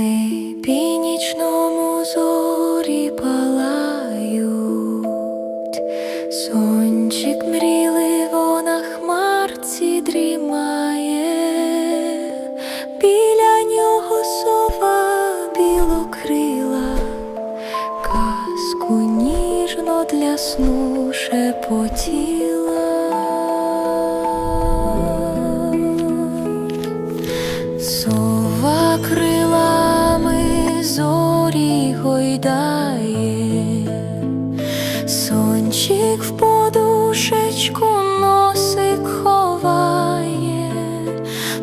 небі зорі палають, сончик мріливо на хмарці дрімає, біля нього сова білокрила, казку ніжно для сну шепотіла. Сова крила зорі гойдає, сончик в подушечку носик ховає,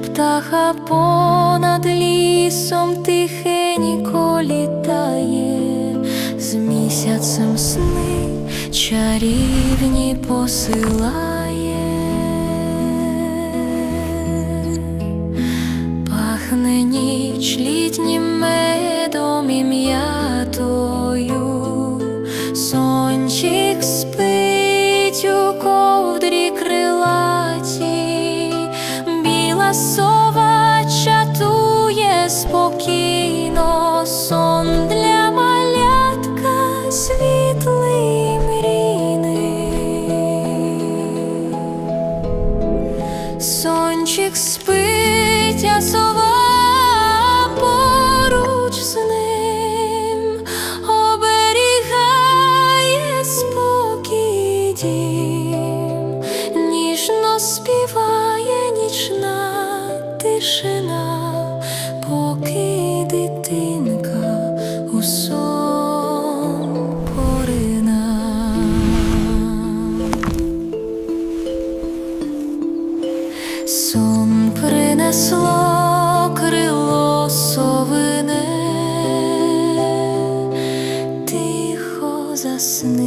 птаха понад лісом тихенько літає, з місяцем сни чарівні посилає. Спокійно, сон для малятка світлий мрійний. Сончик спить, а сова ніжно співає нічна тишина, Сон принесло крило совине, тихо засни.